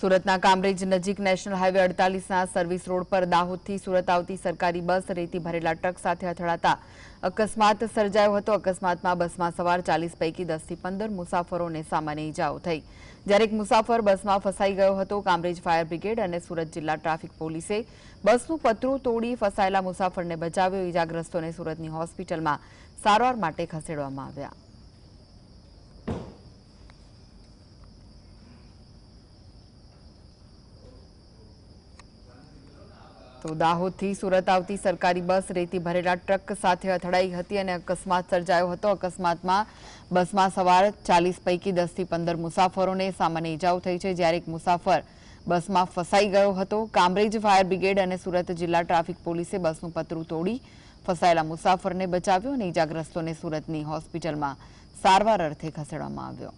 સુરતના કામરેજ નજીક national highway અડતાલીસના સર્વિસ રોડ પર દાહોદથી સુરત આવતી સરકારી બસ રેતી ભરેલા ટ્રક સાથે અથડાતા અકસ્માત સર્જાયો હતો. અકસ્માતમાં બસમાં સવાર ચાલીસ પૈકી દસથી પંદર મુસાફરોને સામાન્ય ઇજાઓ થઈ. જ્યારે એક મુસાફર બસમાં ફસાઈ ગયો હતો, કામરેજ ફાયર બ્રિગેડ અને સુરત જિલ્લા ટ્રાફિક પોલીસે બસનું પતરું તોડી ફસાયેલા મુસાફરને બચાવ્યો. ઈજાગ્રસ્તોને સુરતની હોસ્પિટલમાં સારવાર માટે ખસેડવામાં આવ્યા. તો દાહોદથી સુરત આવતી સરકારી બસ રેતી ભરેલા ટ્રક સાથે અથડાઈ હતી અને અકસ્માત સર્જાયો હતો. અકસ્માતમાં બસમાં સવાર ચાલીસ પૈકી દસથી પંદર મુસાફરોને સામાન્ય ઈજાઓ થઈ છે, જ્યારે એક મુસાફર બસમાં ફસાઈ ગયો હતો. કામરેજ ફાયર બ્રિગેડ અને સુરત જિલ્લા ટ્રાફિક પોલીસે બસનું પતરું તોડી ફસાયેલા મુસાફરને બચાવ્યો અને ઇજાગ્રસ્તોને સુરતની હોસ્પિટલમાં સારવાર અર્થે ખસેડવામાં આવ્યો.